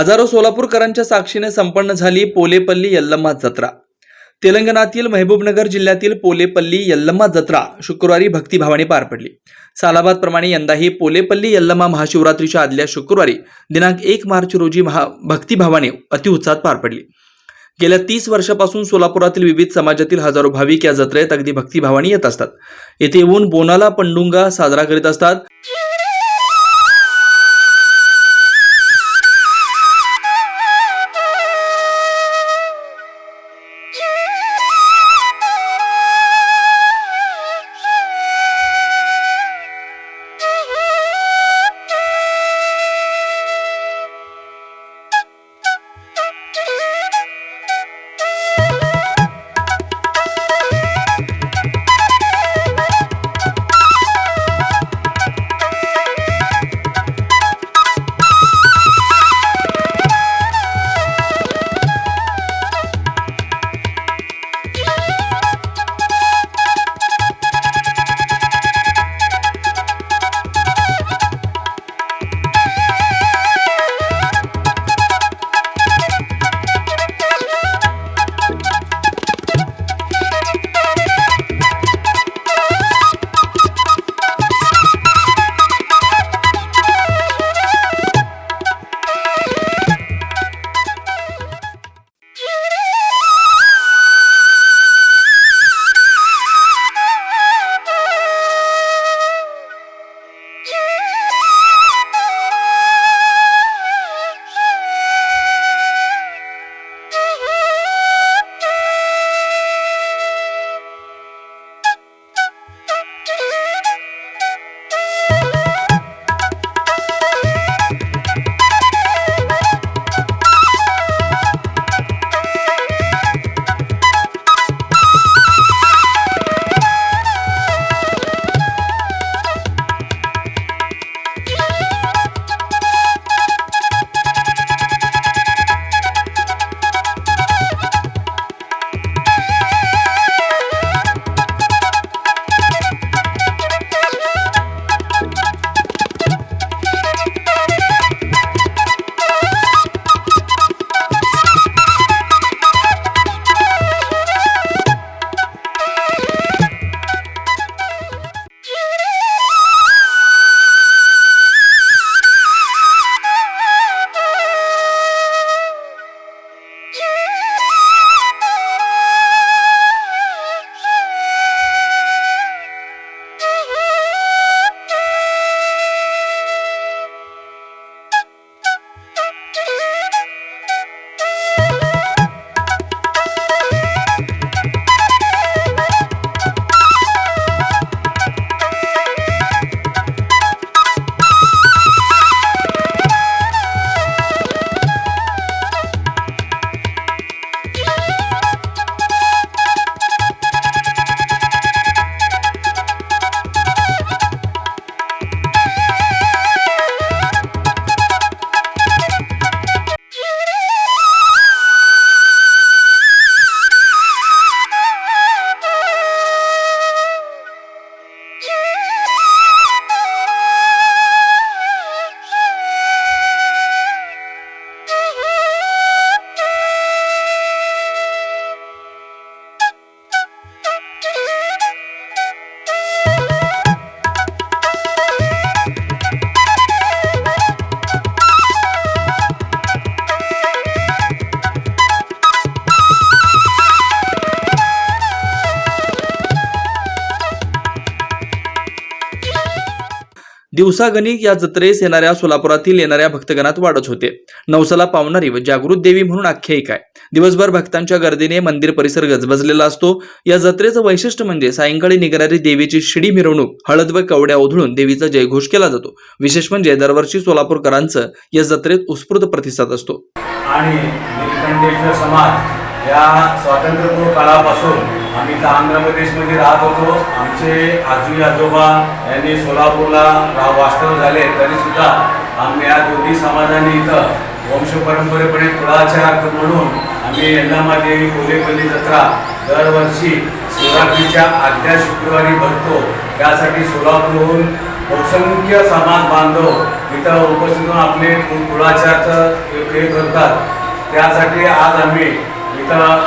हजारो सोलापूरकरांच्या साक्षीने संपन्न झाली पोलेपल्ली यल्लम्मा जत्रा. तेलंगणातील महबूबनगर जिल्ह्यातील पोलेपल्ली यल्लम्मा जत्रा शुक्रवारी भक्तिभावाने पार पडली. सालाबादप्रमाणे यंदाही पोलेपल्ली यल्लम्मा महाशिवरात्रीच्या आदल्या शुक्रवारी दिनांक एक मार्च रोजी महा भक्तिभावाने अतिउत्साहात पार पडली. गेल्या तीस वर्षापासून सोलापुरातील विविध समाजातील हजारो भाविक या जत्रेत अगदी भक्तिभावाने येत असतात. येथे येऊन बोनाला पंडुंगा साजरा करीत असतात. दिवसागणिक या जत्रेस येणाऱ्या सोलापुरातील येणाऱ्या भक्तगणात वाढत होते. नवसाला पावणारी व जागृत देवी म्हणून आख्यायिका आहे. दिवसभर भक्तांच्या गर्दीने मंदिर परिसर गजबजलेला असतो. या जत्रेचं वैशिष्ट्य म्हणजे सायंकाळी निघणारी देवीची शिडी मिरवणूक हळद व कवड्या ओधळून देवीचा जयघोष केला जातो. विशेष म्हणजे दरवर्षी सोलापूरकरांचं या जत्रेत उत्स्फूर्त प्रतिसाद असतो. आणि समाज या स्वातंत्र्यपूर्व काळापासून आम्ही तर आंध्र प्रदेशमध्ये राहत होतो. आमचे आजी आजोबा यांनी सोलापूरला राह वास्तव झाले. तरीसुद्धा आम्ही या दोन्ही समाजाने इथं वंशपरंपरेपणे कुळाचार म्हणून आम्ही यल्लामा देवी कोलेपल्ली जत्रा दरवर्षी शिवरात्रीच्या आदल्या शुक्रवारी भरतो. त्यासाठी सोलापूरहून असंख्य समाज बांधव इथं उपस्थित होऊन आपले कु- कुळाचारचं हे करतात. त्यासाठी आज आम्ही इथं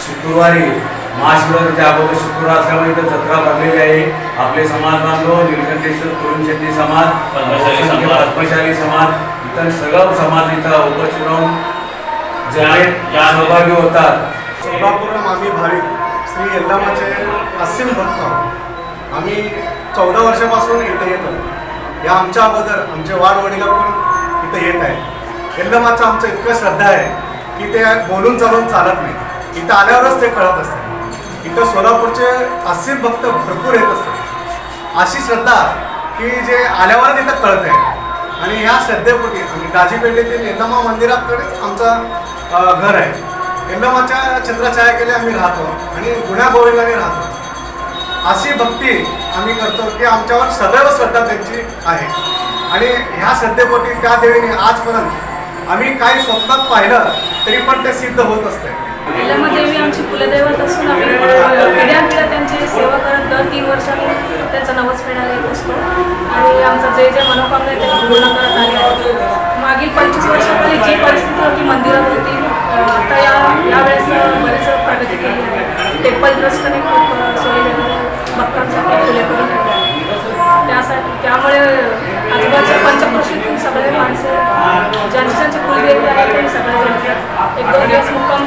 शुक्रवारी महाशिवरात्रीच्या अगोदर शुक्रवार असल्यामुळे इथं जत्रा भरलेली आहे आपले समाज बांधव निलकंठेश्वर शेट्टी समाज पद्मशाली समाज. इतर सगळं समाज इथं उपस्थित राहून या- सहभागी होतात. सोलापूरम आम्ही भाविक श्री यल्लामाचे असीम भक्त आहोत. आम्ही चौदा वर्षापासून इथे येतो या आमच्या अगोदर आमचे वाडवडीला पण इथे येत आहे. यल्लमाचं आमचं इतकं श्रद्धा आहे की ते बोलून चालून चालत नाही. इथं आल्यावरच ते कळत असते. इथं सोलापूरचे असे भक्त भरपूर येत असतात अशी श्रद्धा की जे आल्यावरच इथं कळत आहे आणि ह्या श्रद्धेपोटी आम्ही दाजीपेठेतील यल्लमा मंदिराकडे आमचं घर आहे. यल्लमाच्या छत्रछायाकडे आम्ही राहतो आणि गुन्ह्या गोविंदाने राहतो. अशी भक्ती आम्ही करतो की आमच्यावर सदैव श्रद्धा त्यांची आहे. आणि ह्या श्रद्धेपोटी त्या देवीने आजपर्यंत आम्ही काही स्वप्नात पाहिलं तरी पण ते सिद्ध होत असते आमची कुलदैवत असून आम्ही पिढ्या पिढ्या त्यांची सेवा करत दर तीन वर्षांनी त्यांचा नवस फेडायला येत असतो. आणि आमचं जे जे मनोकामना आहे ते पूर्ण करत आले आहेत मागील पंचवीस वर्षामध्ये जी परिस्थिती होती मंदिरात होती तर आता या यावेळेस बरेच प्रगती केली आहे. टेम्पल ट्रस्टने खूप सोयी भक्तांसाठी खुले करून ठेवले त्यासाठी त्यामुळे आजूबाजूच्या पंचक्रोशीतून सगळे माणसं ज्यांची ज्यांची कुलदेवी आहे ते सगळे जण एक दोन दिवस मुक्काम